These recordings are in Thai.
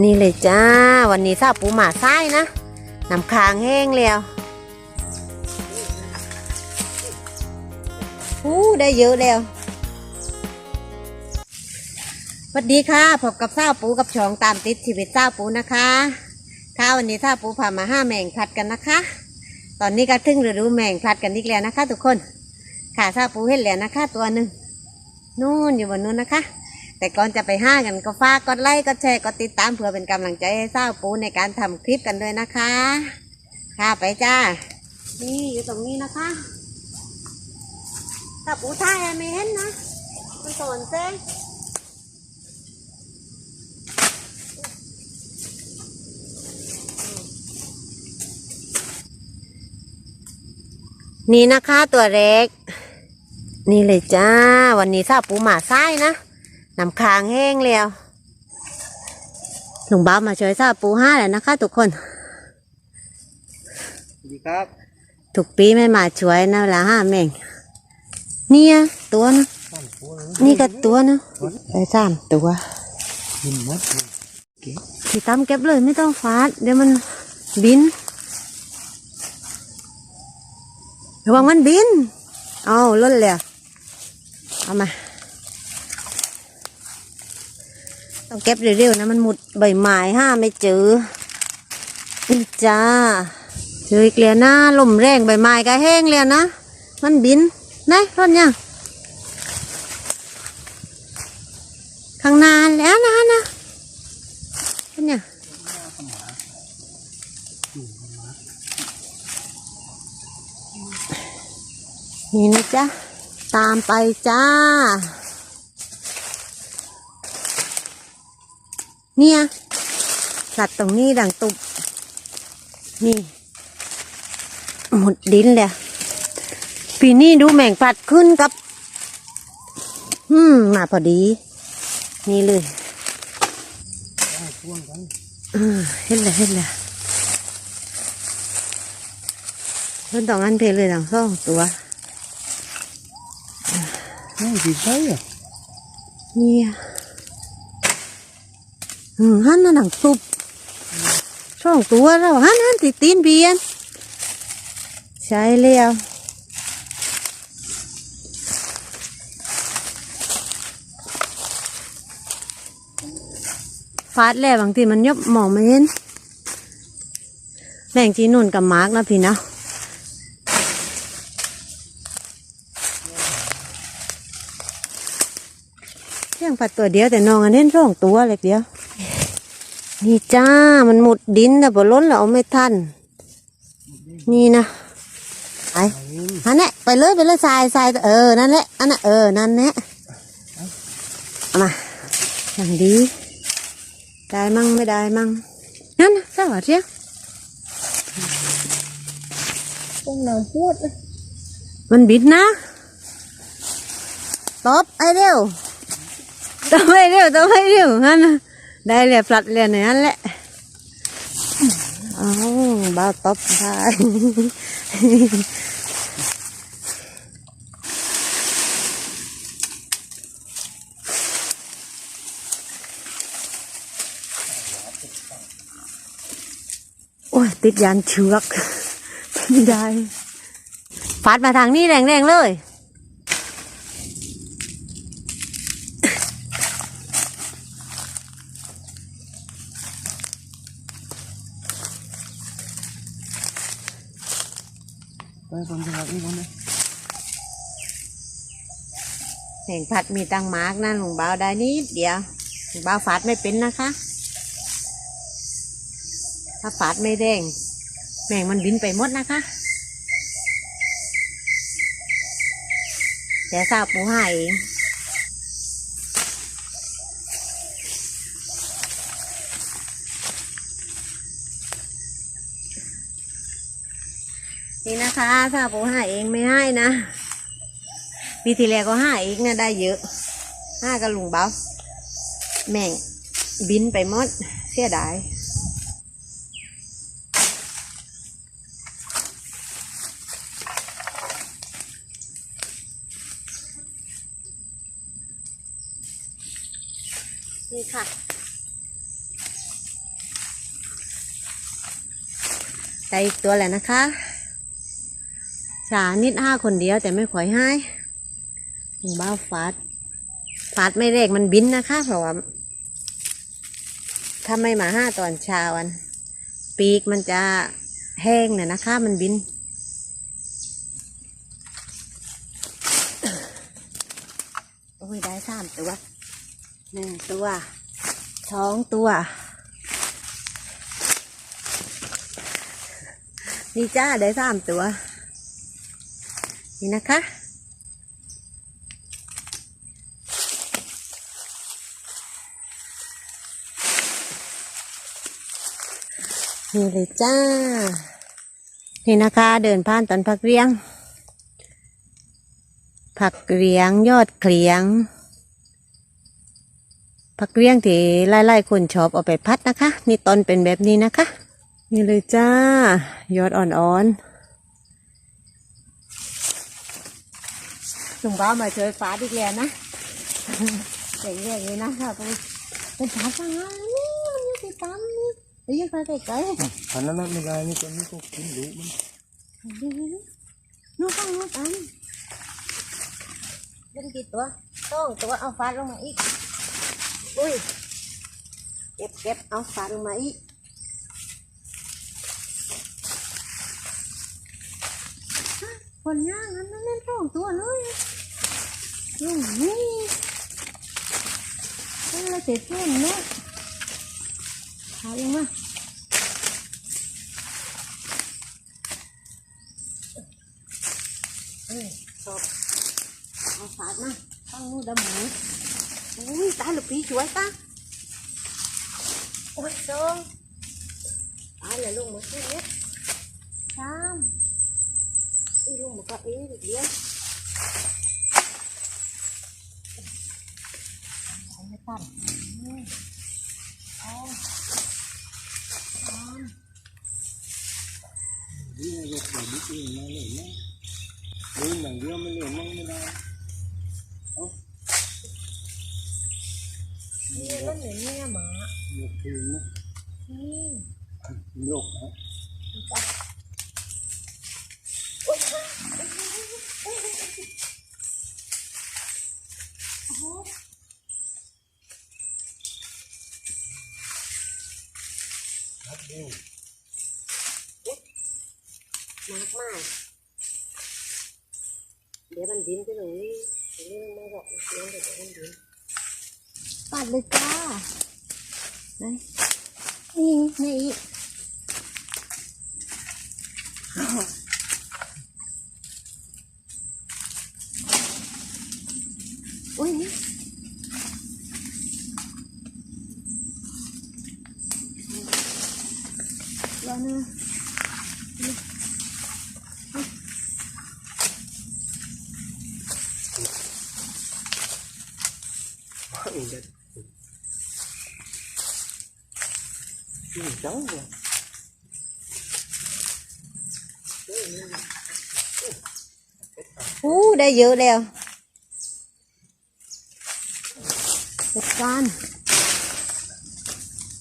นี่เลยจ้า วันนี้ซาปูหมาไส้นะน้ำค้างแห้งแล้วอู้ได้เยอะแล้วสวัสดีค่ะพบกับซาปูกับช่องตามติดชีวิตซาปูนะคะค่ะวันนี้ซาปูพามาห้าแมงพลัดกันนะคะ ตอนนี้ก็ถึงฤดูแมงพลัดกันอีกแล้วนะคะ ทุกคนค่ะซาปูเห็นแล้วนะคะ ตัวหนึ่งนู่นอยู่บนนู้นนะคะ แต่ก่อนจะไปห้ากันก็ฝากกดไลค์กดแชร์กดติดตามเพื่อเป็นกำลังใจให้เศร้าปูในการทำคลิปกันด้วยนะคะ ค่ะไปจ้า นี่อยู่ตรงนี้นะคะ ถ้าปูท่ายไม่เห็นนะ มันสอนเส้นี่นะคะตัวเล็ก นี่เลยจ้า วันนี้ซาปูหมาไส้นะ น้ำค้างแห้งแล้วลุงบ้ามาช่วยซาปูห้าแล้วนะคะทุกคนสวัสดีครับทุกปีไม่มาช่วยนะเวลาห้าแม่งเนี่ยตัวนะท่านปูนะนี่ก็ตัวนะไปสามตัวกินหมดเลยเก๋พี่ตั้มเก็บเลยไม่ต้องฟาดเดี๋ยวมันบินระวังมันบิน เอาล่นเลยเอามา ต้องเก็บเร็วๆนะมันหมุดใบไม้ห้าไม่เจอนี่จ้าเจออีกแล้วนะลมแรงใบไม้ก็แห้งแล้วนะ มันบินนะร่นยังข้างนานแล้วนะนะร่นยังนี่นะจ๊ะ ตามไปจ้า เนี่ยสัตว์ตรงนี้ดังตุบนี่ หมดดินเลยปีนี้ดูแมงปัดขึ้นกับ อืม มาพอดี นี่เลยได้พ่วงกันอืมเห็นเลยเห็นเลยเพิ่นต้องอันเพลเลยดังสองตัวไม่ดีใจอะเนี่ยอืม หันน่ะดังตุบสองตัวแล้วหันหันติดตีนเบียน ใช่แล้วฟาดแล้วบางทีมันยบมองไม่เห็นแบ่งจีนุ่นกับมาร์กนะพี่นะเพียงปัดตัวเดียวแต่น้องอันเห็นสองตัวเล็กเดียว นี่จ้า มันหมุดดินแต่พอล้นแล้วเอาไม่ทัน นี่นะไปอันนี้ไปเลยไปเลยทรายทรายเออ นั่นแหละ อันนั้นเออ นั่นแหละเอามา อย่างดี ได้มั่งไม่ได้มั่ง นั่นนะสวัสดีต้องนอนพูดนะมันบิดนะตบไอ้เร็วตบไอ้เร็วตบไอ้เร็วนั่นนะ ได้เลยปลัดเลยนนั้นแหละเอาบ้าตบได้โอ้ยติดยานเชือกไม่ได้ฟาดมาทางนี้แรงๆเลย ไปคนจังหวัดนี้คนนะแห่งผัดมีตังมาร์กนะหลวงเบาได้นิดเดียวหลวงบ่าฟาดไม่เป็นนะคะ ถ้าฟาดไม่แดงแมงมันบินไปหมดนะคะแต่ทราบปูหาเอง ค้าซาโปห้าเองไม่ให้นะปีที่แล้วก็ห้าเองนะได้เยอะห้ากับลุงเบาแม่งบินไปมดเสียดายนี่ค่ะใจอีกตัวแล้วนะคะ สานิดห้าคนเดียวแต่ไม่ค่อยให้ลุงบ้าฟาดฟาดไม่เรกมันบินนะคะเพราะว่าถ้าไม่มาห้าตอนเช้าอัน ปีกมันจะแห้งเนี่ยนะคะมันบินโอ้ยได้สามตัวหนึ่งตัวสองตัว นี่จ้าได้สามตัว นี่นะคะนี่เลยจ้า นี่นะคะ เดินผ่านตอนพักเรียง ผักเรียงยอดเคลียง ผักเรียงที่ไล่ๆคนชอบเอาไปพัดนะคะ นี่ต้นเป็นแบบนี้นะคะ นี่เลยจ้า ยอดอ่อนๆ ลุงบ้ามาช่วยฟ้าดีกแล้วนะเจ๋งอย่างนี้นะคะไปเป็นฟ้าฟังงานนี่มันอยู่ที่ปั๊มนี่ไปยืนไปไกลๆอันนั้นไม่ได้นี่ตัวนี้ก็กินดูมันนู่นฟังนู่นอันเล่นกี่ตัวต้องตัวเอาฟาดลงมาอีกอุ้ยเก็บเก็บเอาฟาดลงมาอีกฮะคนย่างนั้นนั่นเล่นสองตัวเลย ลุงนี่อะไรเสร็จเพื่อนเนี่ยฟาดลงมาเอ้ยจบเอาสาดมา ปั่นดำหมูอุ้ยตายลูกพี่ช่วยตาจงตายเลยลุงมาช่วยเนี่ยตามอุ้ยลุงมาก็เอ๊ะเดี๋ยวเอาไม่ตัดอืมเอาตามดีนะยกแบบนี้เองนะเลยนะเดินอย่างเดียวไม่เลยมั่งไม่ได้นี่ก็เหมือนเนี่ยหมายกคืนนะนี่ยกนะ มากมากเดี๋ยวมันดินไปตรงนี้ตรงนี้มันไม่บอกเดี๋ยวเดี๋ยวมันดินปัดเลยจ้าไหนนี่นี่อีกอุ้ย นี่รอนะมั่งเด็ดนี่จังเลย อู้ได้เยอะแล้วจัดการ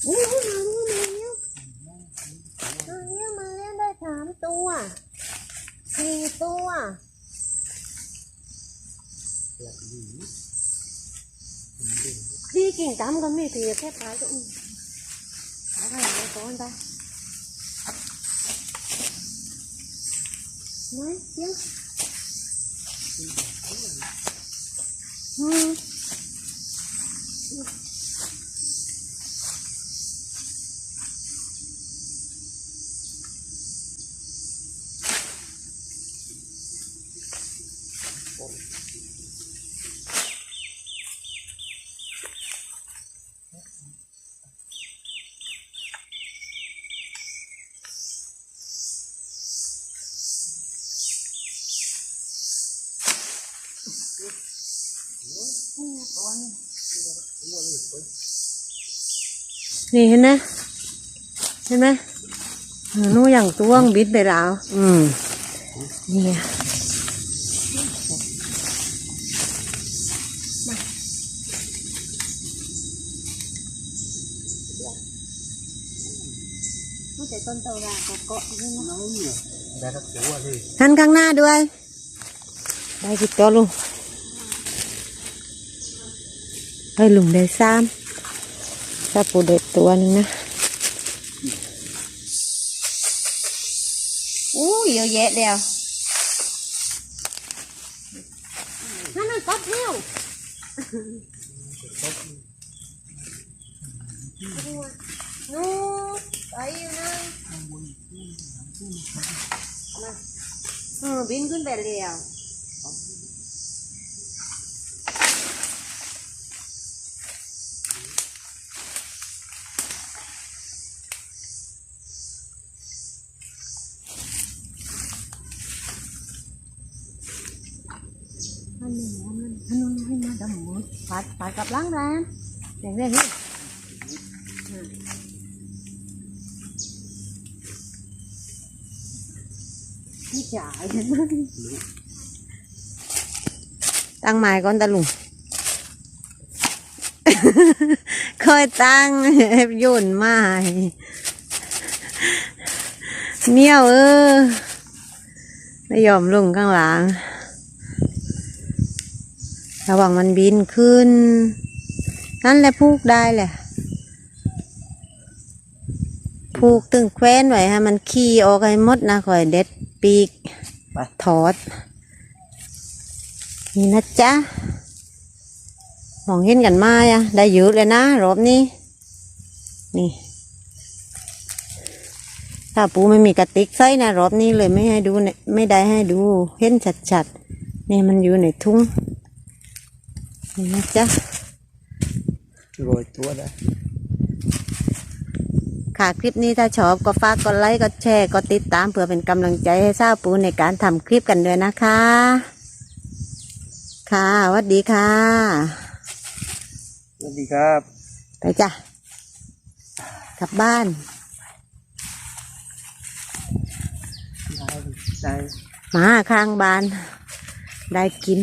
อู้มาเร็วมาเร็วมาเร็วมาเร็วได้สามตัวสี่ตัว พี่กิ่งตำก็ไม่ถือแค่ปลายก็อืมเอาไปเอาก้อนไปไหนเดี๋ยวอืม นี่เห็นไหมเห็นไหมหนูอย่างต้วงบิดไปแล้ว อืมนี่อะไม่ใช่ต้นเตาราเกาะๆนี่นะน้อยเนี่ยได้ทั้งตัวเลยหันข้างหน้าด้วย ได้กี่ตัวลุง ให้ลุงได้สามถ้าปูเด็ดตัวหนึงนะอู้เยอะแยะเดียวนั่นนั่นก๊อตเที่ยวนู่นไปอยู่นะมาเออบินขึ้นไปแล้ว อันนี้มันอันนู้นให้มาดำหมดปัดปัดกับล้างแรงอย่างนี้นี่นี่จ่ายตั้งไม้ก่อนตะลุงคอยตั้งโยนไม้เมียวเออไม่ยอมลงข้างหลัง ระหว่างมันบินขึ้น นั่นแหละพูกได้แหละพูกตึงแคว้นไว้ให้มันขี่ออกให้หมดนะคอยเด็ดปีกถอด นี่นะจ๊ะมองเห็นกันมาอะ ได้เยอะเลยนะ รอบนี้ นี่ถ้าปูไม่มีกระติกใส่นะรอบนี้เลยไม่ให้ดู ไม่ได้ให้ดู เห็นชัดๆนี่มันอยู่ในทุ่ง นี่นะจ๊ะโรยตัวได้ค่ะคลิปนี้ถ้าชอบก็ฝากกดไลค์กดแชร์กดติดตามเพื่อเป็นกำลังใจให้ทราบปูในการทำคลิปกันด้วยนะคะ ค่ะสวัสดีค่ะสวัสดีครับ ไปจ้ะกลับบ้านได้ได้หมาข้างบ้าน ได้กิน